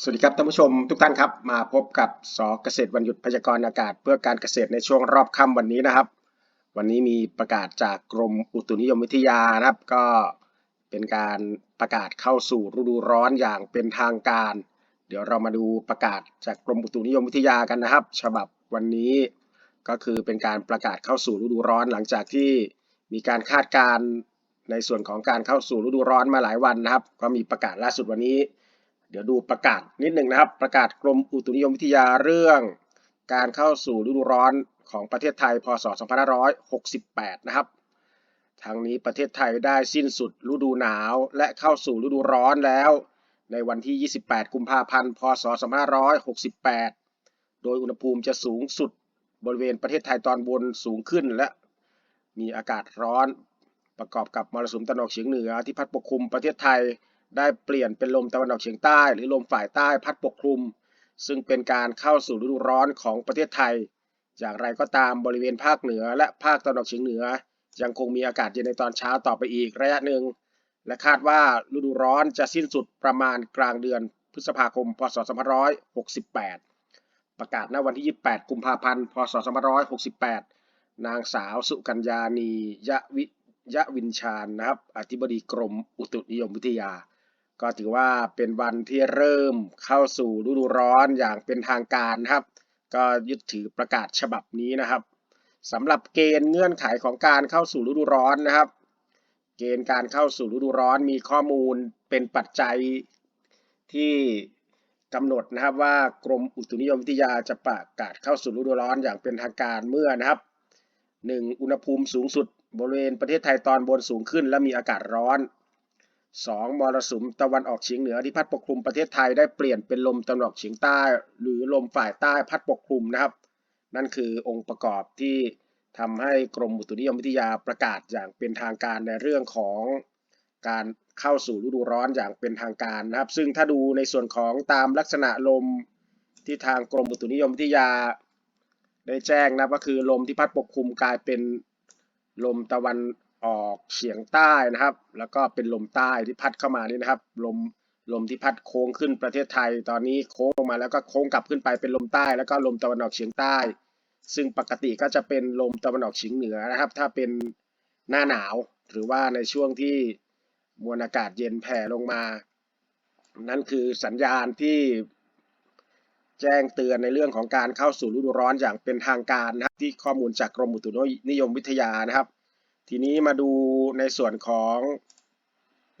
สวัสดีครับท่านผู้ชมทุกท่านครับ มาพบกับสเกษตรวันหยุดพยากรณ์อากาศ เพื่อการเกษตรในช่วงรอบค่ำวันนี้นะครับ วันนี้มีประกาศจากกรมอุตุนิยมวิทยานะครับ ก็เป็นการประกาศเข้าสู่ฤดูร้อนอย่างเป็นทางการ เดี๋ยวเรามาดูประกาศจากกรมอุตุนิยมวิทยากันนะครับ ฉบับวันนี้ก็คือเป็นการประกาศเข้าสู่ฤดูร้อนหลังจากที่มีการคาดการณ์ในส่วนของการเข้าสู่ฤดูร้อนมาหลายวันนะครับ ก็มีประกาศล่าสุดวันนี้ ดี๋ยวดูประกาศนิดหนึ่งนะครับ ประกาศกรมอุตุนิยมวิทยาเรื่อง การเข้าสู่ฤดูร้อนของประเทศไทย พศ 2568 นะครับทางนี้ประเทศไทยได้สิ้นสุดฤดูหนาวและเข้าสู่ฤดูร้อนแล้ว ในวันที่ 28 กุมภาพันธ์ พศ 2568 โดยอุณหภูมิจะสูงสุดบริเวณประเทศไทยตอนบนสูงขึ้นและมีอากาศร้อนประกอบกับมรสุมตะวันออกเฉียงเหนือที่พัดปกคลุมประเทศไทย ได้เปลี่ยนเป็นลมตะวันออกเฉียงใต้ หรือลมฝ่ายใต้พัดปกคลุม ซึ่งเป็นการเข้าสู่ฤดูร้อนของประเทศไทย อย่างไรก็ตามบริเวณภาคเหนือและภาคตะวันออกเฉียงเหนือ ยังคงมีอากาศเย็นในตอนเช้าต่อไปอีกระยะหนึ่ง และคาดว่าฤดูร้อนจะสิ้นสุดประมาณกลางเดือนพฤษภาคม พศ 2568 ประกาศณวันที่ 28 กุมภาพันธ์ พศ 2568 นางสาวสุกัญญานียะวิยะวินชาญนะครับ อธิบดีกรมอุตุนิยมวิทยา ก็ถือว่าเป็นวันที่เริ่มเข้าสู่ฤดูร้อนอย่างเป็นทางการนะครับ ก็ยึดถือประกาศฉบับนี้นะครับสำหรับเกณฑ์เงื่อนไขของการเข้าสู่ฤดูร้อนนะครับ เกณฑ์การเข้าสู่ฤดูร้อนมีข้อมูลเป็นปัจจัยที่กำหนดนะครับว่ากรมอุตุนิยมวิทยาจะประกาศเข้าสู่ฤดูร้อนอย่างเป็นทางการเมื่อนะครับ 1. อุณหภูมิสูงสุดบริเวณประเทศไทยตอนบนสูงขึ้น และมีอากาศร้อน 2. มรสุมตะวันออกเฉียงเหนือที่พัดปกคลุมประเทศไทยได้เปลี่ยนเป็นลมตะวันออกเฉียงใต้ หรือลมฝ่ายใต้พัดปกคลุมนะครับ นั่นคือองค์ประกอบที่ทำให้กรมอุตุนิยมวิทยาประกาศอย่างเป็นทางการในเรื่องของการเข้าสู่ฤดูร้อนอย่างเป็นทางการนะครับ ซึ่งถ้าดูในส่วนของตามลักษณะลมที่ทางกรมอุตุนิยมวิทยา ได้แจ้งนะก็คือลมที่พัดปกคลุมกลายเป็นลมตะวัน ออกเฉียงใต้นะครับ แล้วก็เป็นลมใต้ที่พัดเข้ามานี่นะครับ ลมลมที่พัดโค้งขึ้นประเทศไทย ตอนนี้โค้งลงมาแล้วก็โค้งกลับขึ้นไปเป็นลมใต้ แล้วก็ลมตะวันออกเฉียงใต้ ซึ่งปกติก็จะเป็นลมตะวันออกเฉียงเหนือนะครับ ถ้าเป็นหน้าหนาวหรือว่าในช่วงที่มวลอากาศเย็นแผ่ลงมา นั่นคือสัญญาณที่แจ้งเตือนในเรื่องของการเข้าสู่ฤดูร้อนอย่างเป็นทางการนะครับ ที่ข้อมูลจากกรมอุตุนิยมวิทยานะครับ ทีนี้มาดูในส่วนของ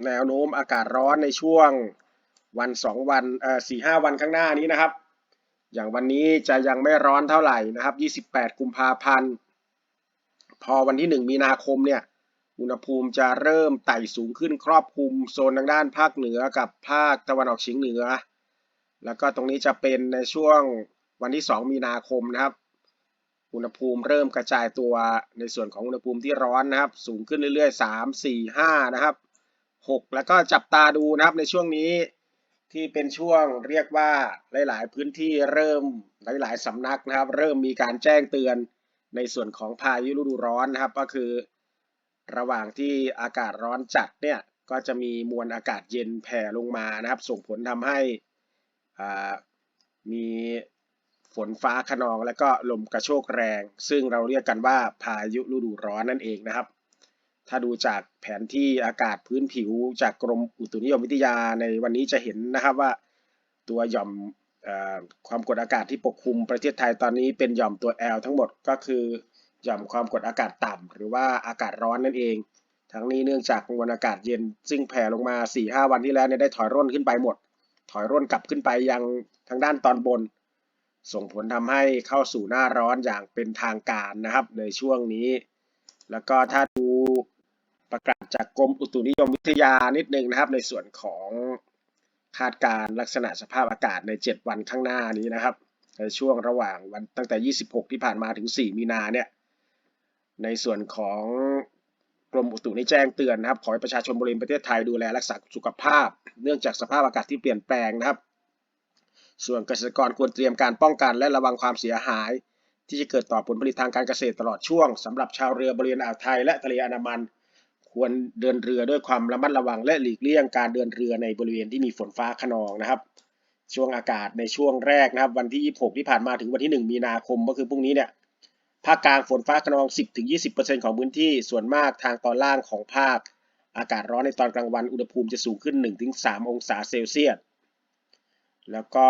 แนวโน้มอากาศร้อนในช่วงวันสองวันเอ่อสี่ห้าวันข้างหน้านี้นะครับ อย่างวันนี้จะยังไม่ร้อนเท่าไหร่นะครับ 28 กุมภาพันธ์ พอวันที่ 1 มีนาคมเนี่ย อุณหภูมิจะเริ่มไต่สูงขึ้นครอบคลุมโซนทางด้านภาคเหนือกับภาคตะวันออกเฉียงเหนือ แล้วก็ตรงนี้จะเป็นในช่วงวันที่ 2 มีนาคมนะครับ อุณหภูมิเริ่มกระจายตัวในส่วนของอุณหภูมิที่ร้อนนะครับ สูงขึ้นเรื่อยๆ 3 4 5 นะครับ 6 แล้วก็จับตาดูนะครับในช่วงนี้ที่เป็นช่วงเรียกว่าหลาย ๆ พื้นที่เริ่มหลาย ๆ สำนักนะครับ เริ่มมีการแจ้งเตือนในส่วนของพายุฤดูร้อนนะครับ ก็คือ ระหว่างที่อากาศร้อนจัดเนี่ยก็จะมีมวลอากาศเย็นแผ่ลงมานะครับ ส่งผลทำให้มี ฝนฟ้าขนองและก็ลมกระโชกแรง ซึ่งเราเรียกกันว่าพายุฤดูร้อนนั่นเองนะครับ ถ้าดูจากแผนที่อากาศพื้นผิวจากกรมอุตุนิยมวิทยาในวันนี้จะเห็นนะครับว่า ตัวหย่อมความกดอากาศที่ปกคลุมประเทศไทยตอนนี้เป็นหย่อมตัว L ทั้งหมดก็คือหย่อมความกดอากาศต่ำหรือว่าอากาศร้อนนั่นเอง ทั้งนี้เนื่องจากมวลอากาศเย็น ซึ่งแผ่ลงมา 4-5 วันที่แล้วเนี่ยได้ถอยร่นขึ้นไปหมด ถอยร่นกลับขึ้นไปยังทางด้านตอนบน ส่งผลทำให้เข้าสู่หน้าร้อนอย่างเป็นทางการนะครับในช่วงนี้ แล้วก็ถ้าดูประกาศจากกรมอุตุนิยมวิทยานิดนึงนะครับ ในส่วนของคาดการลักษณะสภาพอากาศใน 7 วันข้างหน้านี้นะครับ ในช่วงระหว่างวันตั้งแต่ 26 ที่ผ่านมาถึง 4 มีนาเนี่ยในส่วนของกรมอุตุได้แจ้งเตือนนะครับ ขอให้ประชาชนบริเวณประเทศไทยดูแลรักษาสุขภาพ เนื่องจากสภาพอากาศที่เปลี่ยนแปลงนะครับ ส่วนเกษตรกรควรเตรียมการป้องกันและระวังความเสียหาย ที่จะเกิดต่อผลผลิตทางการเกษตรตลอดช่วงสำหรับชาวเรือบริเวณอ่าวไทยและทะเลอันดามัน ควรเดินเรือด้วยความระมัดระวังและหลีกเลี่ยงการเดินเรือในบริเวณที่มีฝนฟ้าขนองนะครับ ช่วงอากาศในช่วงแรกนะครับ วันที่ 26 ที่ผ่านมาถึงวันที่ 1 มีนาคมก็คือพรุ่งนี้เนี่ยภาคกลางฝนฟ้าขนอง 10-20%ของพื้นที่ส่วนมากทางตอนล่างของภาค อากาศร้อนในตอนกลางวันอุณหภูมิจะสูงขึ้น 1-3 องศาเซลเซียส แล้วก็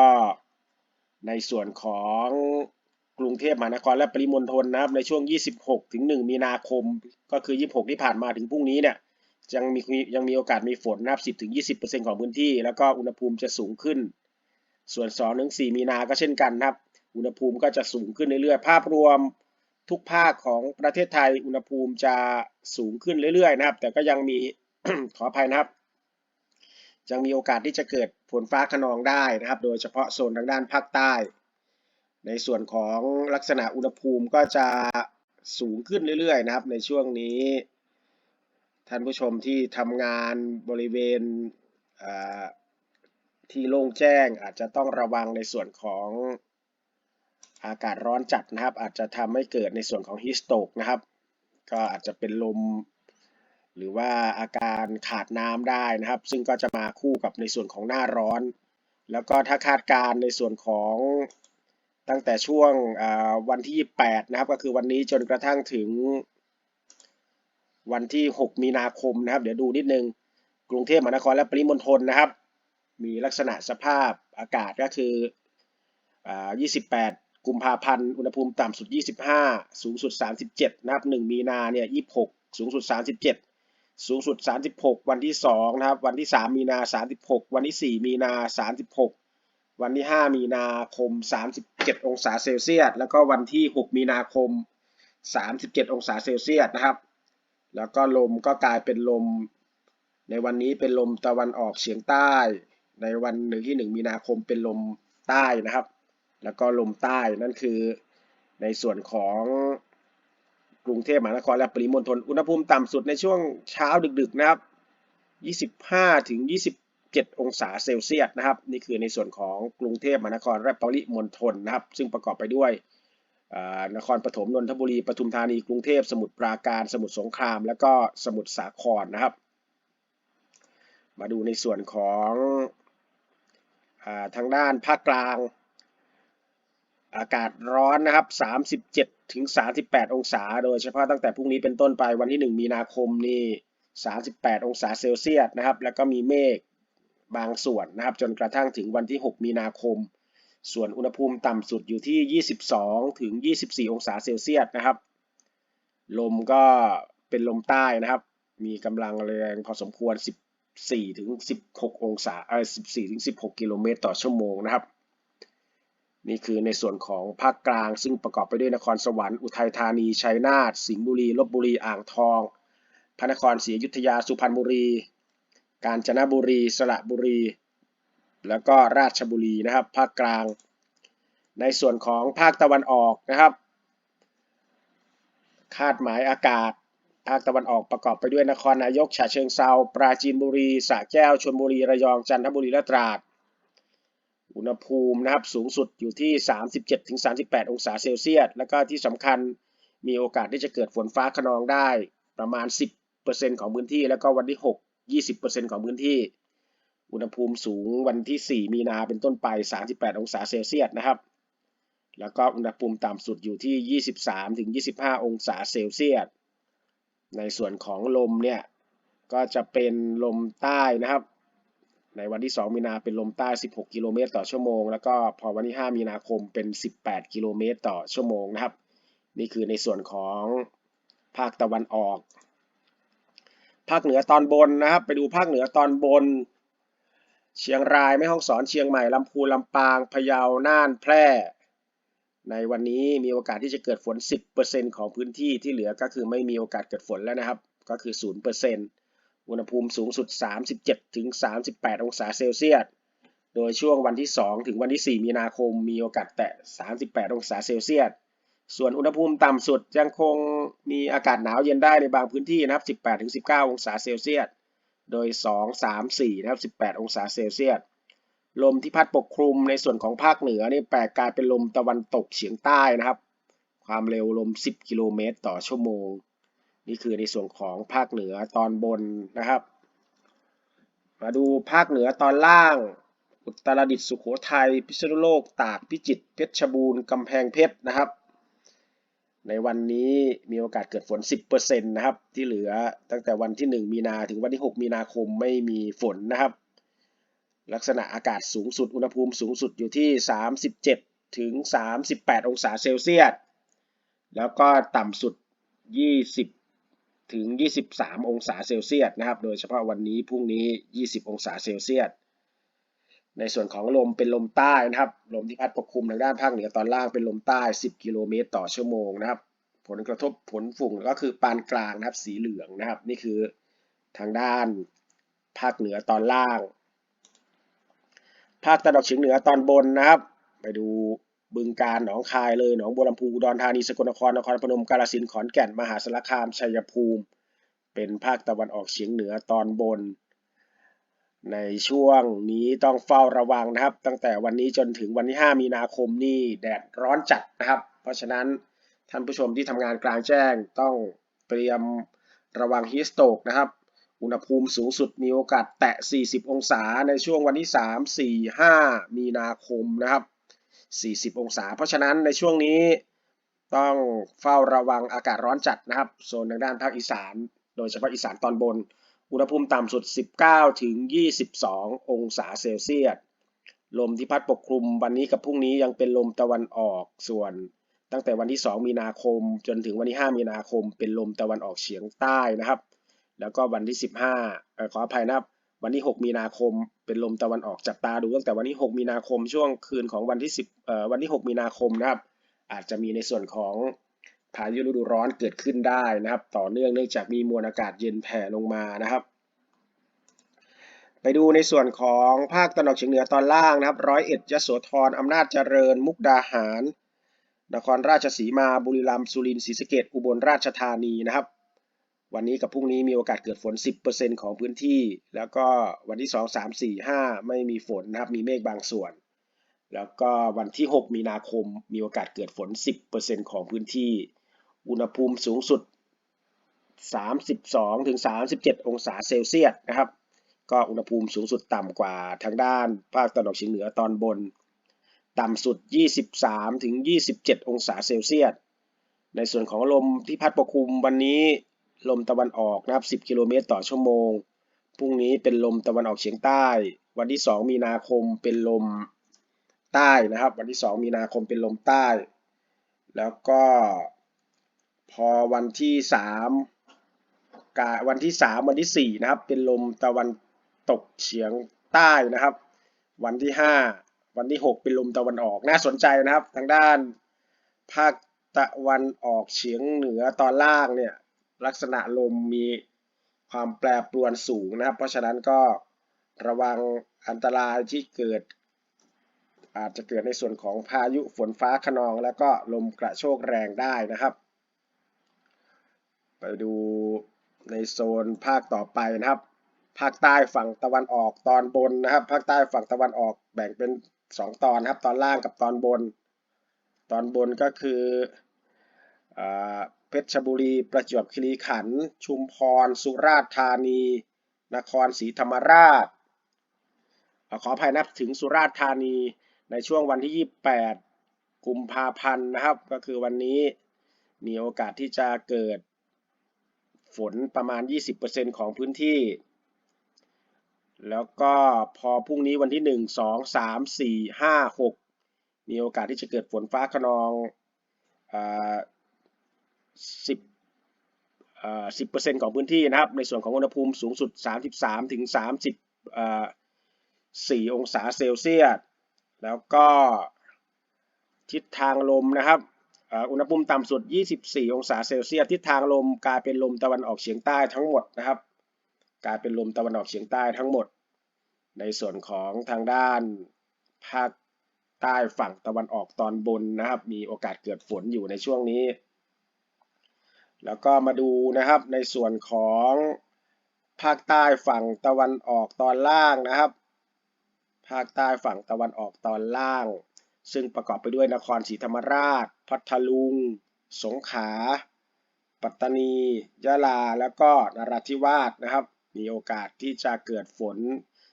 ในส่วนของกรุงเทพมหานครและปริมณฑลนะครับในช่วง 26 ถึง 1 มีนาคม ก็คือ 26 ที่ผ่านมาถึงพรุ่งนี้เนี่ยยังมียังมีโอกาสมีฝนนะครับ 10 ถึง 20%ของพื้นที่ แล้วก็อุณหภูมิจะสูงขึ้น ส่วน 2 ถึง 4 มีนาก็เช่นกันนะครับ อุณหภูมิก็จะสูงขึ้นเรื่อยๆ ภาพรวมทุกภาคของประเทศไทยอุณหภูมิจะสูงขึ้นเรื่อยๆ นะครับ แต่ก็ยังมีขออภัยนะครับ ยังมีโอกาสที่จะเกิดฝนฟ้าขนองได้นะครับ โดยเฉพาะโซนทางด้านภาคใต้ ในส่วนของลักษณะอุณหภูมิก็จะสูงขึ้นเรื่อยๆนะครับ ในช่วงนี้ ท่านผู้ชมที่ทำงานบริเวณที่โล่งแจ้งอาจจะต้องระวังในส่วนของอากาศร้อนจัดนะครับ อาจจะทำให้เกิดในส่วนของฮิสโตกนะครับ ก็อาจจะเป็นลม หรือว่าอาการขาดน้ำได้นะครับ ซึ่งก็จะมาคู่กับในส่วนของหน้าร้อน แล้วก็ถ้าคาดการในส่วนของตั้งแต่ช่วงวันที่ 8 นะครับ ก็คือวันนี้จนกระทั่งถึงวันที่ 6 มีนาคมนะครับ เดี๋ยวดูนิดนึง กรุงเทพมหานครและปริมณฑลนะครับ มีลักษณะสภาพอากาศก็คือ 28 กุมภาพันธ์ อุณหภูมิต่ำสุด 25 สูงสุด 37 นะครับ 1 มีนาเนี่ย 26 สูงสุด 37 สูงสุด 36 วันที่2นะครับ วันที่ 3 มีนา 36 วันที่ 4 มีนา 36 วันที่ 5 มีนาคม 37 องศาเซลเซียส แล้วก็วันที่ 6 มีนาคม 37 องศาเซลเซียสนะครับ แล้วก็ลมก็กลายเป็นลม ในวันนี้เป็นลมตะวันออกเฉียงใต้ ในวันหนึ่งที่ 1 มีนาคมเป็นลมใต้นะครับ แล้วก็ลมใต้นั่นคือในส่วนของ กรุงเทพมหานครและปริมณฑลอุณหภูมิต่ำสุดในช่วงเช้าดึกๆนะครับ 25 ถึง 27 องศาเซลเซียสนะครับ นี่คือในส่วนของกรุงเทพมหานครและปริมณฑลนะครับ ซึ่งประกอบไปด้วยนครปฐมนนทบุรีปทุมธานีกรุงเทพสมุทรปราการ สมุทรสงคราม และก็สมุทรสาครนะครับ มาดูในส่วนของอทางด้านภาคกลาง อากาศร้อนนะครับ 37ถึง38 องศา โดยเฉพาะตั้งแต่พรุ่งนี้เป็นต้นไปวันที่ 1 มีนาคมนี่ 38 องศาเซลเซียสนะครับ แล้วก็มีเมฆบางส่วนนะครับ จนกระทั่งถึงวันที่ 6 มีนาคม ส่วนอุณหภูมิต่ำสุดอยู่ที่ 22 ถึง 24 องศาเซลเซียสนะครับ ลมก็เป็นลมใต้นะครับ มีกำลังแรงพอสมควร 14 ถึง 16 องศาเออ14 ถึง 16 กิโลเมตรต่อชั่วโมงนะครับ นี่คือในส่วนของภาคกลางซึ่งประกอบไปด้วยนครสวรรค์อุทัยธานีชัยนาทสิงห์บุรีลบบุรีอ่างทอง พระนครศรีอยุธยาสุพรรณบุรี กาญจนบุรี สระบุรี แล้วก็ราชบุรีนะครับภาคกลาง ในส่วนของภาคตะวันออกนะครับ คาดหมายอากาศ ภาคตะวันออกประกอบไปด้วยนครนายกฉะเชิงเซาปราจีนบุรีสระแก้วชลบุรีระยองจันทบุรีและตราด อุณหภูมินะครับสูงสุดอยู่ที่ 37-38 องศาเซลเซียส แล้วก็ที่สำคัญมีโอกาสที่จะเกิดฝนฟ้าขนองได้ประมาณ 10%ของพื้นที่ แล้วก็วันที่ 6 20%ของพื้นที่ อุณหภูมิสูงวันที่ 4 มีนาเป็นต้นไป 38 องศาเซลเซียสนะครับ แล้วก็อุณหภูมิต่ำสุดอยู่ที่ 23-25 องศาเซลเซียส ในส่วนของลมเนี่ยก็จะเป็นลมใต้นะครับ ในวันที่ 2 มีนาเป็นลมใต้ 16 กิโลเมตรต่อชั่วโมง แล้วก็พอวันที่ 5 มีนาคมเป็น 18 กิโลเมตรต่อชั่วโมงนะครับ นี่คือในส่วนของภาคตะวันออก ภาคเหนือตอนบนนะครับ ไปดูภาคเหนือตอนบน เชียงรายแม่ฮ่องสอนเชียงใหม่ลำพูนลำปางพะเยาน่านแพร่ ในวันนี้มีโอกาสที่จะเกิดฝน 10%ของพื้นที่ที่เหลือก็คือไม่มีโอกาสเกิดฝนแล้วนะครับ ก็คือ 0% อุณหภูมิสูงสุด 37ถึง38 องศาเซลเซียส โดยช่วงวันที่ 2 ถึงวันที่ 4 มีนาคมมีโอกาสแตะ 38 องศาเซลเซียส ส่วนอุณหภูมิต่ำสุดยังคงมีอากาศหนาวเย็นได้ในบางพื้นที่นะครับ 18ถึง19 องศาเซลเซียส โดย 2 3 4 นะครับ 18 องศาเซลเซียส ลมที่พัดปกคลุมในส่วนของภาคเหนือนี่แปลกลายเป็นลมตะวันตกเฉียงใต้นะครับ ความเร็วลม 10 กิโลเมตรต่อชั่วโมง นี่คือในส่วนของภาคเหนือตอนบนนะครับ มาดูภาคเหนือตอนล่าง อุตรดิตถ์สุโขทัยพิษณุโลก ตากพิจิตรเพชรบูรณ์กำแพงเพชรนะครับ ในวันนี้มีโอกาสเกิดฝน 10%นะครับ ที่เหลือตั้งแต่วันที่ 1 มีนาถึงวันที่ 6 มีนาคมไม่มีฝนนะครับ ลักษณะอากาศสูงสุดอุณหภูมิสูงสุดอยู่ที่ 37 ถึง 38 องศาเซลเซียสแล้วก็ต่ำสุด 20 ถึง 23 องศาเซลเซียสนะครับ โดยเฉพาะวันนี้พรุ่งนี้ 20 องศาเซลเซียส ในส่วนของลมเป็นลมใต้นะครับ ลมที่พัดปกคลุมทางด้านภาคเหนือตอนล่างเป็นลมใต้ 10 กิโลเมตรต่อชั่วโมงนะครับ ผลกระทบผลฝุ่นก็คือปานกลางนะครับ สีเหลืองนะครับ นี่คือทางด้านภาคเหนือตอนล่าง ภาคตะวันออกเฉียงเหนือตอนบนนะครับ ไปดู บึงการหนองคายเลยหนองบัวลำพูอุดรธานีสกลนครนครพนมกาฬสินธุ์ขอนแก่นมหาสารคามชัยภูมิ เป็นภาคตะวันออกเฉียงเหนือตอนบน ในช่วงนี้ต้องเฝ้าระวังนะครับ ตั้งแต่วันนี้จนถึงวันที่ 5 มีนาคมนี่แดดร้อนจัดนะครับ เพราะฉะนั้นท่านผู้ชมที่ทำงานกลางแจ้งต้องเตรียมระวังฮีสโตกนะครับ อุณหภูมิสูงสุดมีโอกาสแตะ 40 องศาในช่วงวันที่ 3 4 5 มีนาคมนะครับ 40 องศา เพราะฉะนั้นในช่วงนี้ต้องเฝ้าระวังอากาศร้อนจัดนะครับ โซนทางด้านภาคอีสาน โดยเฉพาะอีสานตอนบน อุณหภูมิต่ำสุด 19 ถึง 22 องศาเซลเซียส ลมที่พัดปกคลุมวันนี้กับพรุ่งนี้ยังเป็นลมตะวันออก ส่วนตั้งแต่วันที่ 2 มีนาคม จนถึงวันที่ 5 มีนาคม เป็นลมตะวันออกเฉียงใต้นะครับ แล้วก็วันที่ 15ขออภัยนะครับ วันที่ 6 มีนาคม เป็นลมตะวันออกจับตาดูตั้งแต่วันที่ 6 มีนาคมช่วงคืนของวันที่ 10เอ่อวันที่ 6 มีนาคมนะครับ อาจจะมีในส่วนของพายุฤดูร้อนเกิดขึ้นได้นะครับ ต่อเนื่องเนื่องจากมีมวลอากาศเย็นแผ่ลงมานะครับ ไปดูในส่วนของภาคตะวันออกเฉียงเหนือตอนล่างนะครับร้อยเอ็ดยโสธรอำนาจเจริญ มุกดาหาร นครราชสีมาบุรีรัมย์สุรินทร์ศรีสะเกษอุบลราชธานีนะครับ วันนี้กับพรุ่งนี้มีโอกาสเกิดฝน 10%ของพื้นที่ แล้วก็วันที่ 2 3 4 5 ไม่มีฝนนะครับ มีเมฆบางส่วน แล้วก็วันที่ 6 มีนาคมมีโอกาสเกิดฝน 10%ของพื้นที่ อุณหภูมิสูงสุด 32ถึง37 องศาเซลเซียสนะครับ ก็อุณหภูมิสูงสุดต่ำกว่าทางด้านภาคตะวันออกเฉียงเหนือตอนบน ต่ำสุด 23ถึง27 องศาเซลเซียส ในส่วนของลมที่พัดปกคลุมวันนี้ ลมตะวันออกนะครับ 10 กิโลเมตรต่อชั่วโมง พรุ่งนี้เป็นลมตะวันออกเฉียงใต้ วันที่ 2 มีนาคมเป็นลมใต้นะครับ วันที่ 2 มีนาคมเป็นลมใต้ แล้วก็พอวันที่3กาวันที่ 3 วันที่ 4 นะครับ เป็นลมตะวันตกเฉียงใต้นะครับ วันที่ 5 วันที่ 6 เป็นลมตะวันออก น่าสนใจนะครับ ทางด้านภาคตะวันออกเฉียงเหนือตอนล่างเนี่ย ลักษณะลมมีความแปรปรวนสูงนะครับ เพราะฉะนั้นก็ระวังอันตรายที่เกิด อาจจะเกิดในส่วนของพายุฝนฟ้าขนอง แล้วก็ลมกระโชกแรงได้นะครับ ไปดูในโซนภาคต่อไปนะครับ ภาคใต้ฝั่งตะวันออกตอนบนนะครับ ภาคใต้ฝั่งตะวันออกแบ่งเป็น 2 ตอนนะครับ ตอนล่างกับตอนบน ตอนบนก็คือเพ เพชรบุรี ประจวบคีรีขันธ์ชุมพร สุราษฎร์ธานี นครศรีธรรมราชขออภัยนับถึงสุราษฎร์ธานีในช่วงวันที่ 28 กุมภาพันธ์นะครับ ก็คือวันนี้มีโอกาสที่จะเกิดฝนประมาณ 20%ของพื้นที่ แล้วก็พอพรุ่งนี้วันที่ 1 2 3 4 5 6 มีโอกาสที่จะเกิดฝนฟ้าขนองอ่า 10อ่า10%ของพื้นที่นะครับ ในส่วนของอุณหภูมิสูงสุด 3 3ถึง34องศาเซลเซียส แล้วก็ทิศทางลมนะครับอุณหภูมิต่ำสุด 24 องศาเซลเซียส ทิศทางลมกลายเป็นลมตะวันออกเฉียงใต้ทั้งหมดนะครับ กลายเป็นลมตะวันออกเฉียงใต้ทั้งหมด ในส่วนของทางด้านภาคใต้ฝั่งตะวันออกตอนบนนะครับ มีโอกาสเกิดฝนอยู่ในช่วงนี้ แล้วก็มาดูนะครับในส่วนของภาคใต้ฝั่งตะวันออกตอนล่างนะครับ ภาคใต้ฝั่งตะวันออกตอนล่าง ซึ่งประกอบไปด้วยนครศรีธรรมราช พัทลุง สงขลา ปัตตานี ยะลา แล้วก็นราธิวาสนะครับ มีโอกาสที่จะเกิดฝน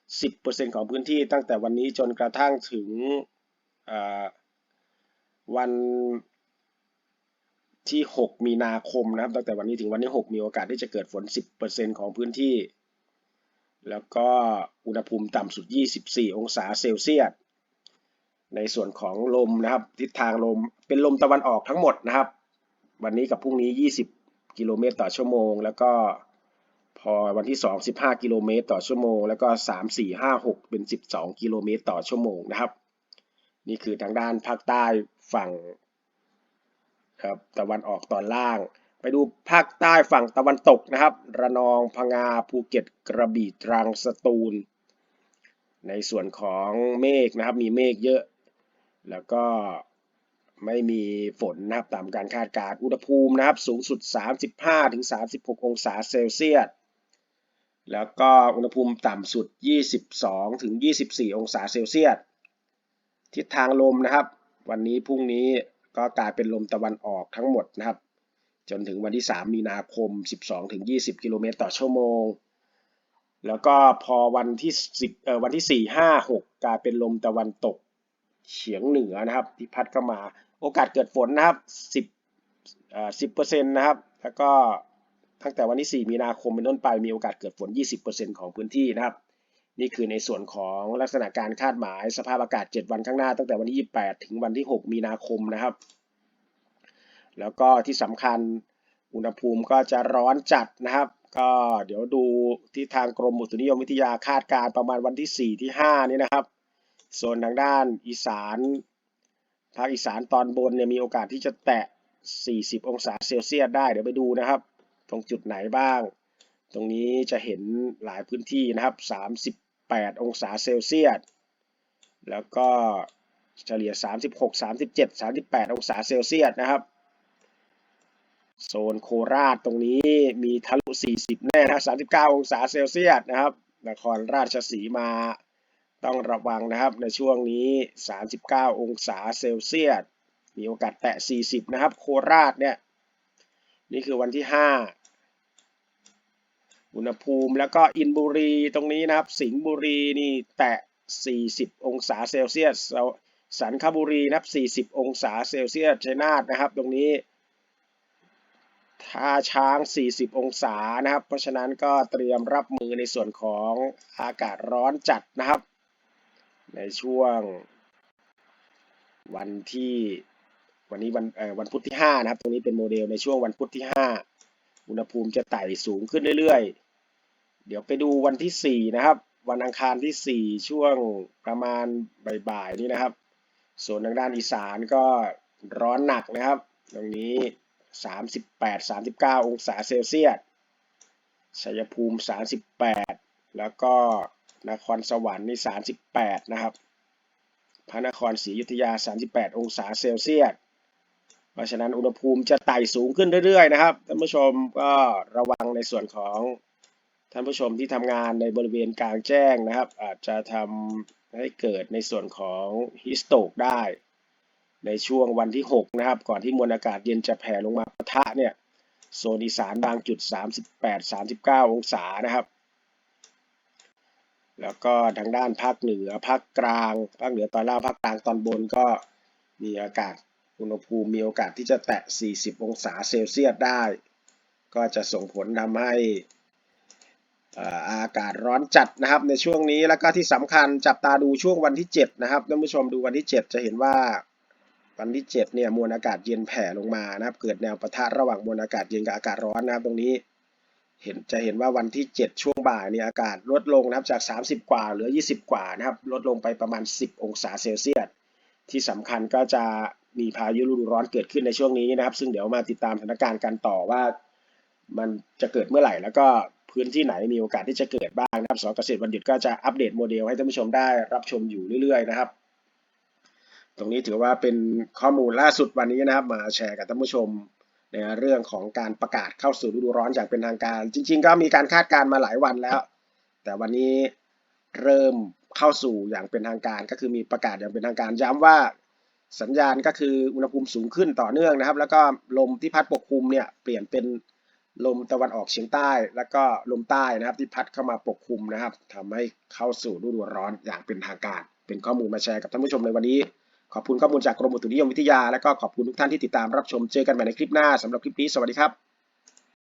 10%ของพื้นที่ตั้งแต่วันนี้จนกระทั่งถึงวัน ที่ 6 มีนาคมนะครับ ตั้งแต่วันนี้ถึงวันที่ 6 มีโอกาสที่จะเกิดฝน 10%ของพื้นที่ แล้วก็อุณหภูมิต่ำสุด 24 องศาเซลเซียส ในส่วนของลมนะครับ ทิศทางลมเป็นลมตะวันออกทั้งหมดนะครับ วันนี้กับพรุ่งนี้ 20 กิโลเมตรต่อชั่วโมง แล้วก็พอวันที่ 2 15 กิโลเมตรต่อชั่วโมง แล้วก็ 3 4 5 6 เป็น 12 กิโลเมตรต่อชั่วโมงนะครับ นี่คือทางด้านภาคใต้ฝั่ง ครับตะวันออกตอนล่าง ไปดูภาคใต้ฝั่งตะวันตกนะครับ ระนองพังงาภูเก็ตกระบี่ตรังสตูล ในส่วนของเมฆนะครับมีเมฆเยอะ แล้วก็ไม่มีฝนนะครับตามการคาดการณ์อุณหภูมินะครับสูงสุด 35-36 องศาเซลเซียสแล้วก็อุณหภูมิต่ำสุด 22-24 องศาเซลเซียสทิศทางลมนะครับ วันนี้พรุ่งนี้ ก็กลายเป็นลมตะวันออกทั้งหมดนะครับ จนถึงวันที่ 3 มีนาคม 12-20 กิโลเมตรต่อชั่วโมง แล้วก็พอวันที่10เอ่อวันที่ 4 5 6 กลายเป็นลมตะวันตกเฉียงเหนือนะครับ ที่พัดเข้ามา โอกาสเกิดฝนนะครับ 10เอ่อ10%นะครับ แล้วก็ตั้งแต่วันที่ 4 มีนาคมเป็นต้นไปมีโอกาสเกิดฝน 20%ของพื้นที่นะครับ นี่คือในส่วนของลักษณะการคาดหมายสภาพอากาศ 7 วันข้างหน้า ตั้งแต่วันที่ 28 ถึงวันที่ 6 มีนาคมนะครับ แล้วก็ที่สำคัญอุณหภูมิก็จะร้อนจัดนะครับ ก็เดี๋ยวดูที่ทางกรมอุตุนิยมวิทยาคาดการประมาณวันที่ 4 ที่ 5 นี้นะครับโซนทางด้านอีสานภาคอีสานตอนบนเนี่ยมีโอกาสที่จะแตะ 40 องศาเซลเซียสได้เดี๋ยวไปดูนะครับ ตรงจุดไหนบ้าง ตรงนี้จะเห็นหลายพื้นที่นะครับ 38 องศาเซลเซียส แล้วก็เฉลี่ย 36 37 38 องศาเซลเซียสนะครับ โซนโคราชตรงนี้มีทะลุ 40 แน่นะ39 องศาเซลเซียสนะครับ นครราชสีมาต้องระวังนะครับในช่วงนี้ 39 องศาเซลเซียส มีโอกาสแตะ 40 นะครับ โคราชเนี่ย นี่คือวันที่ 5 อุณหภูมิแล้วก็อินบุรีตรงนี้นะครับ สิงห์บุรีนี่แตะ 40 องศาเซลเซียสสันคบุรีนะครับ 40 องศาเซลเซียสชัยนาทนะครับ ตรงนี้ท่าช้าง 40 องศานะครับ เพราะฉะนั้นก็เตรียมรับมือในส่วนของอากาศร้อนจัดนะครับ ในช่วงวันที่วันนี้วันวันพุธที่ 5 นะครับ ตรงนี้เป็นโมเดลในช่วงวันพุธที่ 5 อุณหภูมิจะไต่สูงขึ้นเรื่อยๆ เดี๋ยวไปดูวันที่ 4 นะครับ วันอังคารที่ 4 ช่วงประมาณบ่ายๆนี้นะครับ ส่วนทางด้านอีสานก็ร้อนหนักนะครับ ตรงนี้ 38-39 องศาเซลเซียสชัยภูมิ 38 แล้วก็นครสวรรค์นี่ 38 นะครับ พระนครศรีอยุธยา 38 องศาเซลเซียส เพราะฉะนั้นอุณหภูมิจะไต่สูงขึ้นเรื่อยๆ นะครับ ท่านผู้ชมก็ระวังในส่วนของ ท่านผู้ชมที่ทำงานในบริเวณกลางแจ้งนะครับ อาจจะทำให้เกิดในส่วนของฮิสโตกได้ ในช่วงวันที่ 6 นะครับ ก่อนที่มวลอากาศเย็นจะแผ่ลงมาปะทะเนี่ยโซนอีสานบางจุด 38-39 องศานะครับ แล้วก็ทางด้านภาคเหนือภาคกลาง ภาคเหนือตอนล่างภาคกลางตอนบนก็มีอากาศอุณหภูมิมีโอกาสที่จะแตะ 40 องศาเซลเซียสได้ ก็จะส่งผลทำให้ อากาศร้อนจัดนะครับในช่วงนี้แล้วก็ที่สำคัญจับตาดูช่วงวันที่ 7 นะครับท่านผู้ชมดูวันที่ 7 จะเห็นว่าวันที่ 7 เนี่ยมวลอากาศเย็นแผ่ลงมานะครับ เกิดแนวปะทะระหว่างมวลอากาศเย็นกับอากาศร้อนนะครับตรงนี้ เห็นจะเห็นว่าวันที่ 7 ช่วงบ่ายเนี่ยอากาศลดลงนะครับจาก 30 กว่าเหลือ 20 กว่านะครับ ลดลงไปประมาณ 10 องศาเซลเซียสที่สำคัญก็จะมีพายุฤดูร้อนเกิดขึ้นในช่วงนี้นะครับ ซึ่งเดี๋ยวมาติดตามสถานการณ์กันต่อว่า มันจะเกิดเมื่อไหร่แล้วก็ พื้นที่ไหนมีโอกาสที่จะเกิดบ้างนะครับสอเกษตรวันหยุดก็จะอัปเดตโมเดลให้ท่านผู้ชมได้รับชมอยู่เรื่อยๆนะครับ ตรงนี้ถือว่าเป็นข้อมูลล่าสุดวันนี้นะครับ มาแชร์กับท่านผู้ชมในเรื่องของการประกาศเข้าสู่ฤดูร้อนอย่างเป็นทางการ จริง ๆ ก็มีการคาดการณ์มาหลายวันแล้ว แต่วันนี้เริ่มเข้าสู่อย่างเป็นทางการก็คือมีประกาศอย่างเป็นทางการย้ำว่าสัญญาณก็คืออุณหภูมิสูงขึ้นต่อเนื่องนะครับ แล้วก็ลมที่พัดปกคลุมเนี่ยเปลี่ยนเป็น ลมตะวันออกเฉียงใต้ แล้วก็ลมใต้นะครับที่พัดเข้ามาปกคลุมนะครับทำให้เข้าสู่ฤดูร้อนอย่างเป็นทางการ เป็นข้อมูลมาแชร์กับท่านผู้ชมในวันนี้ ขอบคุณข้อมูลจากกรมอุตุนิยมวิทยา และก็ขอบคุณทุกท่านที่ติดตามรับชมเจอกันใหม่ในคลิปหน้าสำหรับคลิปนี้สวัสดีครับ